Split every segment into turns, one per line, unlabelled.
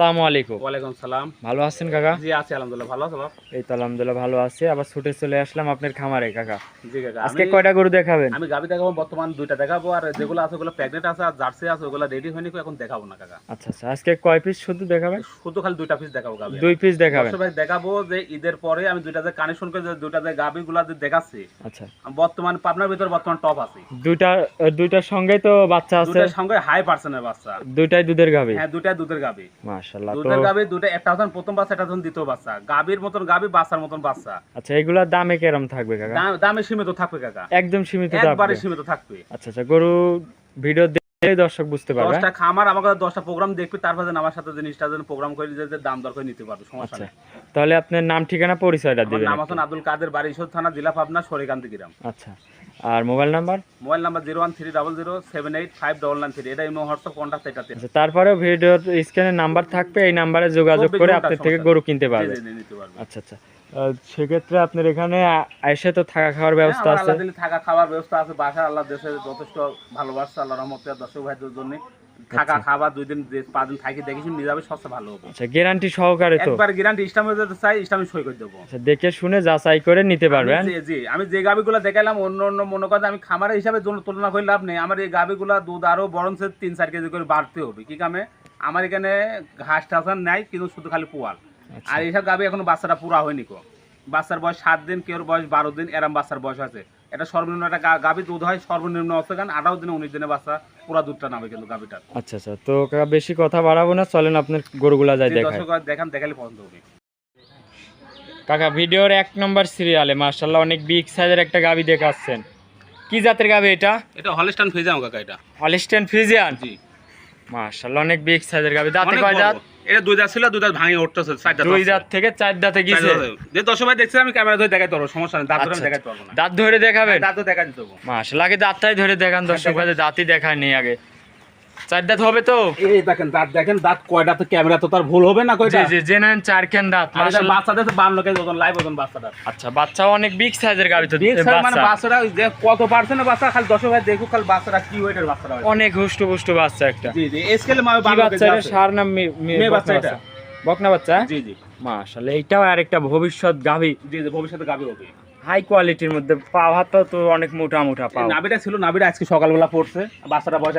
আসসালামু আলাইকুম।
ওয়ালাইকুম সালাম।
ভালো আছেন কাকা?
জি আছি আলহামদুলিল্লাহ। ভালো আছো
এই তো আলহামদুলিল্লাহ ভালো আছে। আবার ছুটে চলে আসলাম আপনার খামারে কাকা।
জি কাকা
আজকে কয়টা গরু দেখাবেন?
আমি গাবি দেখাবো বর্তমান দুইটা দেখাবো আর যেগুলো আছে ওগুলো প্রেগনেন্ট আছে আর জার্সি আছে ওগুলো রেডি হয়নি এখন দেখাবো না কাকা।
আচ্ছা আচ্ছা আজকে কয় পিস শুধু দেখাবেন?
শুধু খালি দুইটা পিস দেখাবো গাবি
দুই পিস দেখাবেন?
ভাই দেখাবো যে ঈদের পরে আমি দুইটা যে কানেকশন করে দুইটা যে গাবি গুলা যে দেখাচ্ছি
আচ্ছা।
বর্তমান পাবনার ভিতর বর্তমান টপ আছে।
দুইটা দুইটার সঙ্গেই তো বাচ্চা আছে?
দুইটার সঙ্গে হাই পার্সেন্টের বাচ্চা।
দুইটাই দুধের গাবি
হ্যাঁ দুইটাই দুধের গাবি
মাশাআল্লাহ।
দুধের গাবি দুইটা একটা হচ্ছে প্রথম বাচ্চা একটা হচ্ছে দ্বিতীয় বাচ্চা। গাবির মতন গাবি বাচ্চার মতন বাচ্চা।
আচ্ছা এগুলার দামে কেরম থাকবে কাকা?
দামে সীমিত থাকবে কাকা।
একদম সীমিত
একবারে সীমিত থাকবে।
আচ্ছা আচ্ছা গরু ভিডিও দর্শক বুঝতে পারবে
দশটা খামার আমাকে দশটা প্রোগ্রাম দেখবি তারপর যেন আমার সাথে জিনিসটা যেন প্রোগ্রাম করে যে দাম দর করে নিতে পারবে সমস্যা নেই।
তাহলে আপনার নাম ঠিকানা পরিচয়টা দিবেন
নাম হাসান আব্দুল কাদের বাড়ি থানা জেলা পাবনা সরিকান্তি গ্রাম।
আচ্ছা। আর mobile number?
Mobile number zero one three double zero seven eight five double nine three. এটা ইমো হোয়াটসঅ্যাপ কন্ট্যাক্ট এটাতে
আচ্ছা তারপরেও ভিডিওর স্ক্রিনে নাম্বার থাকবে এই নাম্বারে যোগাযোগ করে
আপনি
আপনার থেকে গরু কিনতে
পারবেন।
পারবে আচ্ছা আচ্ছা। সেক্ষেত্রে আপনার এখানে আইসে এসে তো থাকা খাওয়ার
হ্যাঁ,
ব্যবস্থা আছে।
থাকা খাওয়ার ব্যবস্থা আছে। বাসা আল্লাহ দেশে যথেষ্ট ভালোবাসা আল্লাহ রহমতের দর্শক ভাইদের জন্য। থাকা খাবার দুই দিন পাঁচ দিন থাকি দেখি শুনে নিয়ে যাবে সবচেয়ে ভালো হবে।
আচ্ছা গ্যারান্টি সহকারে তো।
একবার গ্যারান্টি ইসলামে যদি চাই ইসলামে সই করে দেবো।
আচ্ছা দেখে শুনে যাচাই করে নিতে পারবেন।
জি জি আমি যে গাবিগুলো দেখালাম অন্য অন্য মনে করেন আমি খামারের হিসাবে তুল- তুলনা করে লাভ নেই। আমার এই গাবিগুলো দুধ আরও বরঞ্চ তিন চার কেজি করে বাড়তে হবে। কি কামে? আমার এখানে ঘাস টাস নাই কিন্তু শুধু খালি পোয়াল।
আচ্ছা।
আর এইসব গাবি এখনও বাচ্চাটা পুরা হয়নি কো বাচ্চার বয়স সাত দিন কেউ বয়স বারো দিন এরম বাচ্চার বয়স আছে। এটা সর্বনিম্ন একটা গাভী দুধ হয় সর্বনিম্ন কারণ আঠারো দিনে উনিশ দিনে বাচ্চা পুরা দুধটা নামে কিন্তু গাভিটার
আচ্ছা আচ্ছা তো বেশি কথা বাড়াবো না চলেন আপনার গরুগুলা যাই
দেখান দেখালে পছন্দ হবে।
কাকা ভিডিওর এক নম্বর সিরিয়ালে মার্শাল্লাহ অনেক বিগ সাইজের একটা গাবি দেখাচ্ছেন। কি জাতের গাবি এটা?
এটা হলস্টান ফেজাম কাকা এটা।
হলিস্টেন ফ্রিজিয়ান
জি।
মার্শাল্লাহ অনেক বিগ সাইজের গাবি দাঁতে কয়
বড়। এটা দুই দাঁত ছিল দুই দাঁত ভাঙে উঠতেছে চার দাঁত
দুই। দাঁত থেকে চার দাঁতে গিয়েছে।
যে দশ ভাই দেখছিলাম আমি ক্যামেরা ধরে দেখাইতে পারব সমস্যা নেই দাঁত ধরে দেখাই
আচ্ছা,
দেখাইতে পারব না।
দাঁত ধরে দেখাবে
দাঁত তো দেখা দিতে পারব
মার্শাল্লাহ দাঁতটাই ধরে দেখান দর্শক ভাই দাঁতই দেখায় নেই আগে। চার দাঁত হবে তো?
এই দেখেন দাঁত দেখেন দাঁত কয়টা তো ক্যামেরা তো তার ভুল হবে না কয়টা?
জি জেনেন চার কেন দাঁত
আর বাচ্চাদের তো বান্ন কেজি ওজন লাইভ ওজন বাচ্চাটা
আচ্ছা বাচ্চাও অনেক বিগ সাইজের গাবি তো
বিগ সাইজ মানে যে কত পার্সেন্ট বাচ্চা খালি দশ ভাই দেখুক খালি বাচ্চারা কি ওয়েটের হয়।
অনেক হুষ্ট পুষ্ট বাচ্চা একটা।
জি জি স্কেলে মানে
কি
বান্ন
বাচ্চা। সার নাম মে- মে-
মেয়ে
বকনা
বাচ্চা? এটা।
বকনা বাচ্চা?
জি জি।
মাশাআল্লাহ এইটাও আরেকটা ভবিষ্যৎ গাভি
জি জি ভবিষ্যতে গাবি হবে।
হাই কোয়ালিটির মধ্যে পাওয়াটা তো অনেক মোটা মোটা
পাওয়া। নাবিটা ছিল নাবিটা আজকে সকালবেলা পড়ছে। বাচ্চাটা বয়স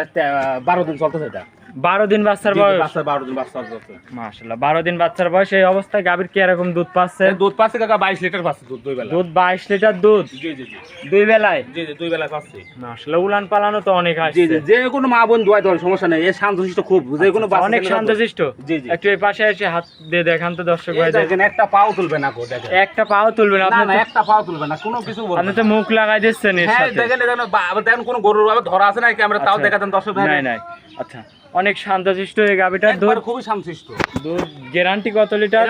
বারো দিন চলতেছে এটা।
বারো দিন বাচ্চার বয়স।
বারো দিন বাচ্চা চলছে
মাশাআল্লাহ বারো দিন বাচ্চার বয়স এই অবস্থায় গাভীর কি এরকম দুধ পাচ্ছে?
দুধ পাচ্ছে কাকা বাইশ লিটার পাচ্ছে দুধ দুই বেলা
দুধ বাইশ লিটার দুধ?
জি জি
দুই বেলায়?
জি জি দুই বেলা পাচ্ছি।
মাশাআল্লাহ উলান পালানো তো অনেক
জি জি যে কোনো মা বোন দেওয়ার সমস্যা নেই। এ শান্তশিষ্ট খুব যে কোনো
আচ্ছা, অনেক শান্তশিষ্ট?
জি জি।
একটু এই পাশে এসে হাত দিয়ে দেখান তো দর্শক ভাই
দেখেন একটা পাও তুলবে না গো দেখেন।
একটা পাও তুলবেন
না
আপনি
একটা পাও তুলবে না কোনো কিছু বলবে
আপনি তো মুখ লাগাই দিচ্ছেন এর
হ্যাঁ
সাথে।
দেখেন দেখেন দেখেন কোনো গরুর আবার ধরা আছে না ক্যামেরা তাও
আচ্ছা।
দেখাতেন দর্শক ভাই
নাই নাই। আচ্ছা। অনেক শান্তশিষ্ট এই গাভিটার দুধ
খুবই শান্তশিষ্ট।
দুধ গ্যারান্টি কত লিটার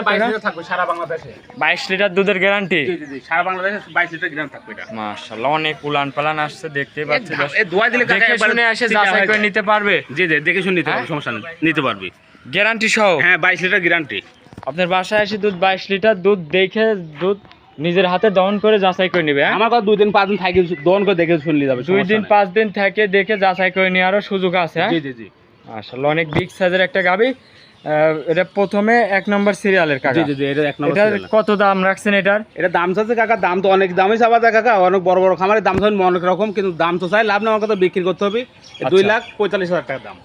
থাকবে সারা বাংলাদেশে।
বাইশ লিটার দুধের গ্যারান্টি?
সারা বাংলাদেশে বাইশ লিটার গ্রাম থাকবে এটা।
মাশাআল্লাহ অনেক উলান পালান আসছে দেখতেই পাচ্ছি
দোয়াই দিলে কাকা
দেখে শুনে এসে যাচাই করে নিতে পারবে?
জি জি দেখে শুনে নিতে
হ্যাঁ?
সমস্যা নেই নিতে পারবি।
গ্যারান্টি সহ?
হ্যাঁ বাইশ লিটার গ্যারান্টি।
আপনার বাসায় এসে দুধ বাইশ লিটার দুধ দেখে দুধ নিজের হাতে দহন করে যাচাই করে নিবে হ্যাঁ?
আমার কথা দুই দিন পাঁচ দিন থাকি দোন করে দেখে শুনলে যাবে
দুই দিন পাঁচ দিন থেকে দেখে যাচাই করে নেওয়ারও সুযোগ আছে হ্যাঁ?
জি জি জি।
আসলে অনেক বিগ সাইজের একটা গাবি। এটা প্রথমে এক নম্বর সিরিয়ালের কাকা।
জি জি এটা এক নম্বর serial।
কত দাম রাখছেন এটার?
এটা দাম চাচ্ছে কাকা দাম তো অনেক দামই চাওয়া যায় কাকা অনেক বড় বড় খামারের দাম চাই অনেক রকম কিন্তু দাম তো চাই লাভ না আমার কথা বিক্রি করতে হবে। এই দুই
আচ্ছা।
লাখ পঁয়তাল্লিশ হাজার টাকা দাম।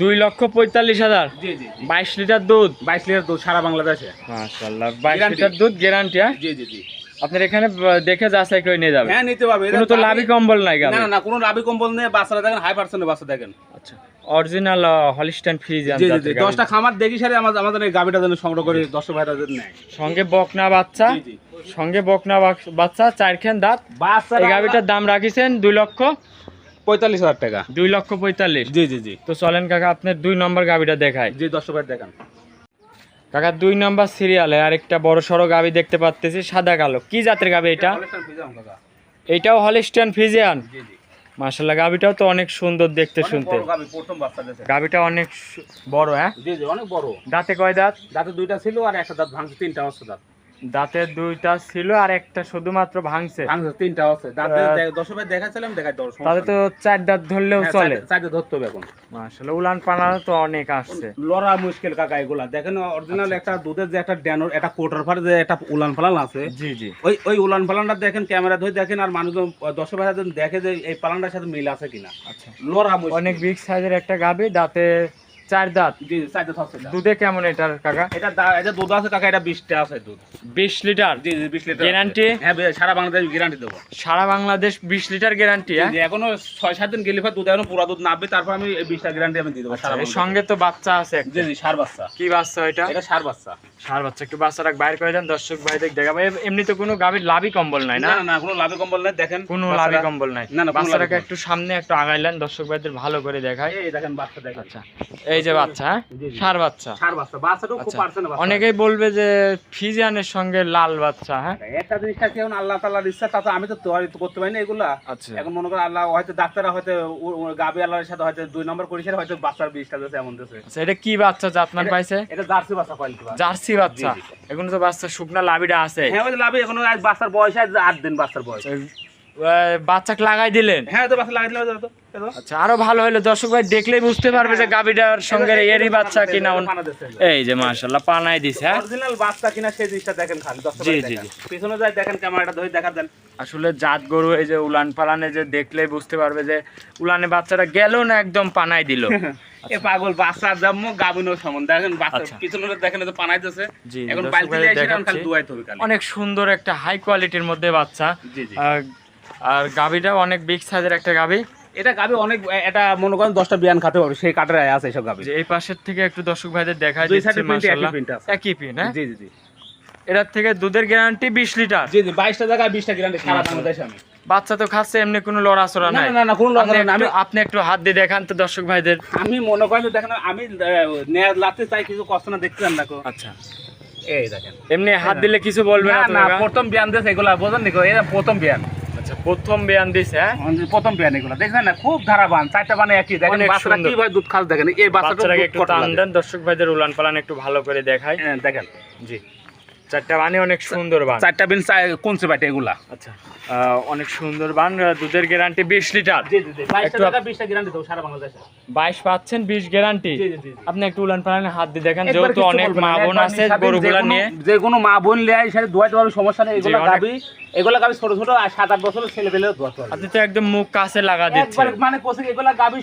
দুই লক্ষ পঁয়তাল্লিশ হাজার?
জি জি
বাইশ লিটার দুধ?
বাইশ লিটার দুধ সারা বাংলাদেশে।
মাশাল্লাহ বাইশ লিটার দুধ গ্যারান্টি হ্যাঁ?
জি জি জি।
আপনার এখানে দেখে যাচাই করে নিয়ে যাবে।
হ্যাঁ নিতে পারবে।
কোনো তো লাভই কম্বল নাই
না না না কোনো লাভি কম্বল নেই। বাচ্চারা দেখেন হাই পার্সেন্টের বাচ্চা দেখেন।
আচ্ছা অরিজিনাল হলিস্টাইন ফ্রিজ
জি জি জি দশটা খামার দেখি সারে আমাদের আমাদের এই গাবিটা যেন সংগ্রহ করে দশটা ভাইরা যেন নেয়।
সঙ্গে বকনা বাচ্চা।
জি জি।
সঙ্গে বকনা বাক- বাচ্চা চারখান দাঁত।
বাচ্চা
এই গাবিটার দাম রাখিছেন দুই লক্ষ।
পঁয়তাল্লিশ হাজার টাকা।
দুই লক্ষ পঁয়তাল্লিশ।
জি জি জি।
তো চলেন কাকা আপনার দুই নম্বর গাবিটা দেখায়
জি দশটা ভাই দেখান।
কাকা দুই নম্বর সিরিয়ালে আরেকটা বড় সড়ো গাবি দেখতে পাচ্তেছি সাদা কালো। কি জাতের গাবি এটা? এটাও
হলিস্টান ফিজিয়ান
মাসাল্লাহ গাবিটাও তো অনেক সুন্দর দেখতে শুনতে। গাবিটা অনেক বড় হ্যাঁ?
অনেক বড়।
দাঁতে কয় দাঁত?
দাঁতে দুইটা ছিল আর একটা দাঁত ভাঙছে তিনটা অস্ত্র দাঁত।
দাঁতের দুইটা ছিল আর একটা শুধুমাত্র ভাঙছে।
ভাঙছে তিনটা আছে। দাঁতে
আহ,
দে- দেখাচ্ছিলাম দেখাই
তাহলে তো চার দাঁত ধরলেও চলে।
চাইতে ধরতে হবে এখন।
মাশাআল্লাহ উলান পানা তো অনেক আসছে।
লড়া মুশকিল কাকা এগুলা। দেখেন অরিজিনাল একটা দুধের যে একটা ড্যানোর একটা কোটার ফার যে একটা উলান পালান আছে
জি জি।
ওই ওই উলান পালানটা দেখেন ক্যামেরা ধরে দেখেন আর মানুষজন দশ ভাই দেখে যে এই পালানটার সাথে মিল আছে কিনা।
আচ্ছা।
লড়া মুশকিল।
অনেক বিগ সাইজের একটা গাবি দাঁতে চার দাঁত।
জি।
দুধে কেমন এটার কাকা?
এটা এটা দুধ আছে কাকা এটা আছে দুধ।
বিশ লিটার?
জি জি বিশ লিটার
Guarantee?
হ্যাঁ সারা বাংলাদেশ গ্যারান্টি দেবো।
সারা বাংলাদেশ বিশ লিটার গ্যারান্টি হ্যাঁ?
এখনও ছয় সাত দিন গেলে দুধ এখনও পুরা দুধ তারপর আমি গ্যারান্টি আমি দিয়ে দেবো সারা
এর সঙ্গে তো বাচ্চা আছে একটা।
জি জি সার বাচ্চা।
কি বাচ্চা এটা
এটা সার বাচ্চা।
সার বাচ্চা একটু বাচ্চাটা বাইর করে দেন দর্শক ভাইদের দেখাবো এমনি তো কোনো গাভীর লাভই কম্বল নাই
না?
না
কোনো লাভে কম্বল নাই দেখেন
কোনো লাভই কম্বল নাই।
না, না,
বাচ্চাটাকে একটু সামনে একটু আগাইলেন দর্শক ভাইদের ভালো করে দেখায়।
এই দেখেন বাচ্চা দেখেন।
আচ্ছা এই যে বাচ্চা হ্যাঁ? সার বাচ্চা।
সার বাচ্চা বাচ্চাটাও খুব
আচ্ছা।
বাচ্চা।
অনেকেই বলবে যে ফিজিয়ানের সঙ্গে লাল বাচ্চা হ্যাঁ?
একটা এখন আল্লাহ তাআলার ইচ্ছা তা তো আমি তো তৈরি করতে পারি না এগুলা।
আচ্ছা।
এখন মনে করেন আল্লাহ হয়তো ডাক্তাররা হয়তো গাবি আল্লাহর সাথে হয়তো দুই নম্বর পরিষ্কার হয়তো বাচ্চার বিষটা এমন দিয়েছে।
আচ্ছা এটা কি বাচ্চা জাতমান পাইছে?
এটা জার্সি বাচ্চা কোয়ালিটি
জার্সি বাচ্চা। এখন তো বাচ্চা শুকনা লাভিটা আছে।
হ্যাঁ ওই লাভে এখনও বাচ্চার বয়স আজ আট দিন বাচ্চার বয়স।
বাচ্চাকে লাগাই দিলেন।
হ্যাঁ তো বাচ্চা লাগাই দিলে যেত, এই তো।
আচ্ছা আরও ভালো হলো। দর্শক ভাই দেখলেই বুঝতে পারবে যে গাবিটার সঙ্গে এরই বাচ্চা কিনা
এই-
যে মাশাল্লাহ পানাই দিছে হ্যাঁ?
অরিজিনাল বাচ্চা কিনা সেই জিনিসটা দেখেন খালি দশ
জি, জি,
পিছনে যাই দেখেন ক্যামেরাটা ধরে দেখা দেন।
আসলে জাত গরু এই যে উলান পালানে যে দেখলেই বুঝতে পারবে যে উলানে বাচ্চাটা গেল না একদম পানাই দিল।
এ পাগল বাচ্চার জন্ম গাবিনো সমান। দেখেন বাচ্চা
আচ্ছা।
পিছনে দেখেন তো পানাইতেছে
জি,
এখন
দর্শক
বালতি দিয়ে এসে খালি। দুয়াইতে হবে
অনেক সুন্দর একটা হাই কোয়ালিটির মধ্যে বাচ্চা।
জি জি।
আর- গাবিটাও অনেক বিগ সাইজের একটা গাবি
এটা গাবি অনেক এটা মনে করেন দশটা বিয়ান খাতে পারবে সেই কাটারে আছে এইসব গাবি
এই পাশের থেকে একটু দর্শক ভাইদের দেখাই
দুই
দিচ্ছি
সাইডে একই
মাশাআল্লাহ একই পিন হ্যাঁ?
জি জি জি।
এটার থেকে দুধের গ্যারান্টি বিশ লিটার।
জি জি বাইশটা জায়গায় বিশটা গ্যারান্টি সারা বাংলাদেশে আমি।
বাচ্চা তো খাচ্ছে এমনি কোনো লড়াচড়া নাই।
না না কোনো
আপনি
লজ্জা না আমি
একটু- আপনি একটু হাত দিয়ে দেখান তো দর্শক ভাইদের।
আমি মনে করেন দেখেন আমি লাতে চাই কিছু কষ্ট না দেখতে না
আচ্ছা।
এই দেখেন।
এমনি হাত দিলে কিছু বলবে
না
না?
প্রথম বিয়ান দিয়েছে এগুলা বোঝেন নি এটা প্রথম বিয়ান।
আচ্ছা প্রথম বিয়ান দিছে হ্যাঁ?
প্রথম বিয়ান এগুলো। দেখছেন না খুব ধারাবান চারটা বানে একই। দেখেন বাচ্চারা। কীভাবে দুধ খাস দেখেন এই বাচ্চাটা
বাচ্চাটাকে একটু টান দেন দর্শক ভাইদের উলান পালান একটু ভালো করে দেখাই।
হ্যাঁ, দেখেন।
জি। চারটা বানি অনেক সুন্দর বান।
চারটা বিন কোন সেবাইটা এগুলা।
আচ্ছা। অনেক সুন্দর বান দুধের গ্যারান্টি বিশ লিটার। বাইশ পাচ্ছেন বিশ গ্যারান্টি
জি জি জি জি।
আপনি একটু উলান পালানে হাত দিয়ে দেখেন যেহেতু অনেক মা বোন আছে গরুগুলা নিয়ে।
যে কোনো মা বোন লেয় সাথে দুয়াইতে পারবে সমস্যা নেই এগুলো গাবি এগুলো গাবি ছোট ছোট আর সাত আট বছরের ছেলে পেলে দোয়াতে
আপনি তো একদম মুখ কাছে লাগা দিচ্ছেন।
মানে কোসে এগুলা গাবি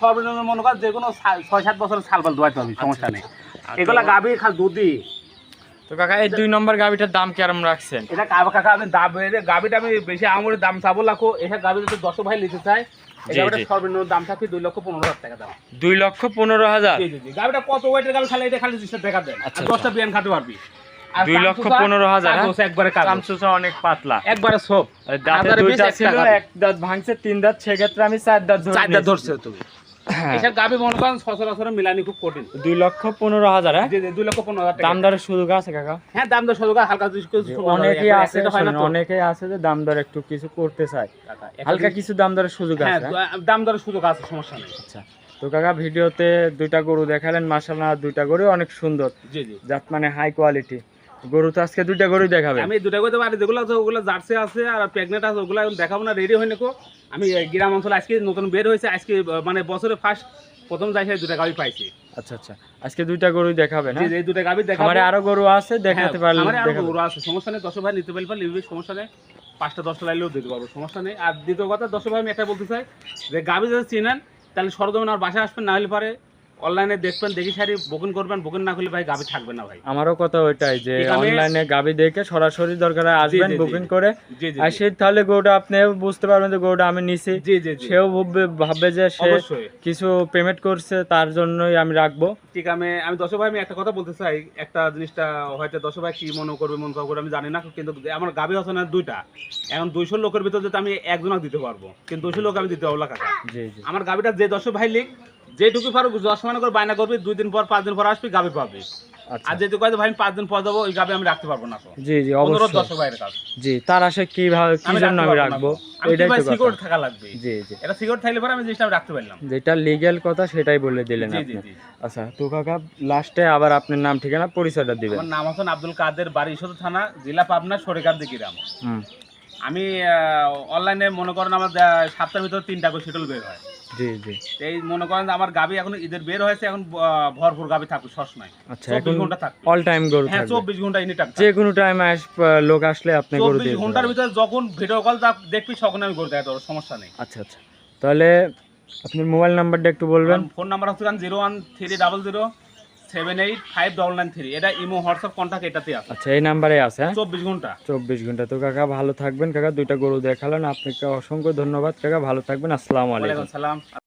সর্বনিম্ন মনে কর যে কোনো ছয় সাত বছরের সালবাল দোয়াইতে পারবি সমস্যা নেই। এগুলা গাবি খালি দুধই।
তো কাকা এই দুই নম্বর গাবিটার দাম কেরম রাখছেন?
এটা কাকা আমি দাম গাবিটা আমি বেশি আঙুরের দাম চাবো লাখো এটা গাবি যদি দশ ভাই নিতে চাই গাবিটা। সর্বনিম্ন দাম থাকবে দুই লক্ষ পনেরো হাজার টাকা দাম।
দুই লক্ষ পনেরো হাজার?
জি জি জি। গাবিটা কত ওয়েটের গাবি খালি এটা খালি টাকা দেন। দশটা বিয়ান খাতে পারবি
দুই লক্ষ পনেরো হাজার?
একবারে
অনেক পাতলা।
সব।
দাঁতে ছিল এক দাঁত ভাঙছে তিন দাঁত সেক্ষেত্রে আমি চার দাঁত ধরে
চারটা ধরছে তুমি। এসব গাবি মনে করেন সচরাচর মিলানি খুব কঠিন।
দুই লক্ষ পনেরো হাজার হ্যাঁ?
জি জি দুই লক্ষ পনেরো হাজার
দাম দরের সুযোগ আছে কাকা।
হ্যাঁ দাম দর হালকা।
অনেকেই আছে
হয়।
অনেকেই আছে যে দাম দর একটু কিছু করতে চায়। হালকা কিছু দাম দরের সুযোগ আছে?
দাম দরের সুযোগ আছে সমস্যা নেই।
আচ্ছা তো কাকা ভিডিওতে দুইটা গরু দেখালেন মাসাল্লাহ দুইটা গরু অনেক সুন্দর। জাত মানে হাই কোয়ালিটি গরু তো আজকে দুইটা গরুই দেখাবে।
আমি দুটা করতে পারি যেগুলো আছে ওগুলো জার্সি আছে আর প্রেগনেন্ট আছে ওগুলো এখন দেখাবো না রেডি হয়নি কো। আমি গ্রাম অঞ্চলে আজকে নতুন বের হয়েছে আজকে মানে বছরে ফার্স্ট প্রথম যাই দুটা গাবি পাইছি।
আচ্ছা আচ্ছা। আজকে দুইটা গরুই দেখাবেন
জি
হ্যাঁ
এই দুটা গাবি দেখাবো।
আমার আরও গরু আছে দেখাতে
হ্যাঁ,
পারলে
আমার
আরও
গরু আছে সমস্যা নেই দশ ভাই নিতে পারলে নিবি সমস্যা নেই। পাঁচটা দশটা লাইলেও দিতে পারব সমস্যা নেই। আর দ্বিতীয় কথা দশ ভাই আমি একটা বলতে চাই যে গাবি যদি চিনেন তাহলে সরজমিন আর বাসায় আসবেন না হলে পারে অনলাইনে দেখবেন দেখি সারি বুকিং করবেন বুকিং না করলে ভাই গাবি থাকবে না ভাই।
আমারও কথা ওইটাই যে অনলাইনে গাবি দেখে সরাসরি দরকার আসবেন বুকিং করে। আর সে তাহলে গরুটা আপনি বুঝতে পারবেন যে গরুটা আমি নিছি। সেও ভাববে যে সে কিছু পেমেন্ট করছে তার জন্যই আমি রাখব।
ঠিক আমি আমি দশ ভাই আমি একটা কথা বলতে চাই। একটা জিনিসটা হয়তো দশ ভাই কি মনে করবে মন করবে আমি জানি না কিন্তু আমার গাবি আছে না দুইটা। এখন দুইশো লোকের ভিতরে আমি একজনক দিতে পারব কিন্তু দুইশো লোক আমি দিতে পারব না কাকা। আমার গাবিটা যে দশ ভাই লিখ যেটুকু পারো দশ মানে করে বায়না করবি দুই দিন পর পাঁচ দিন পর আসবি গাবি পাবি।
আচ্ছা।
আর ভাই পাঁচ দিন পর যাব ওই গাবে আমি রাখতে পারব না
জি জি অবশ্যই।
দর্শক ভাইয়ের কাছে
জি তার আশা কীভাবে কি জন্য আমি রাখব এটাই তো
সিকিউর থাকা লাগবে?
জি জি।
এটা সিকিউর থাকলে পরে আমি জিনিসটা রাখতে পারলাম।
যেটা লিগ্যাল কথা সেটাই বলে দিলেন আপনি। আচ্ছা তো কাকা লাস্টে আবার আপনার নাম ঠিকানা পরিচয়টা দিবেন।
আমার নাম হাসান আব্দুল কাদের বাড়ি ঈশ্বর থানা জেলা পাবনা সরেকার দিকিরাম
হুম।
আমি অনলাইনে মনে করেন আমার সপ্তাহের ভিতরে তিনটা করে শিটল বের হয়।
জি জি।
এই মনে করেন আমার গাবি এখন ঈদের বের হয়েছে এখন ভরপুর গাবি থাকবে সবসময়
আচ্ছা
চব্বিশ ঘণ্টা থাকবে
অল টাইম গরু
হ্যাঁ চব্বিশ ঘণ্টা এনি টাইম
যে কোনো টাইম আস লোক আসলে আপনি গরু
চব্বিশ
ঘণ্টার
ভিতরে যখন ভিডিও কল তা দেখবি তখন আমি গরু দেখাতে সমস্যা নেই।
আচ্ছা আচ্ছা। তাহলে আপনার মোবাইল নাম্বারটা একটু বলবেন।
ফোন নাম্বার হচ্ছে zero one three double zero seven eight five double nine three এটা ইমো হোয়াটসঅ্যাপ কন্ট্যাক্ট এটাতে আছে।
আচ্ছা এই নাম্বারে আছে হ্যাঁ?
চব্বিশ ঘণ্টা।
চব্বিশ ঘণ্টা। তো কাকা ভালো থাকবেন। কাকা দুইটা গরু দেখালেন। আপনাকে অসংখ্য ধন্যবাদ। কাকা ভালো থাকবেন। আসসালামু আলাইকুম।
সালাম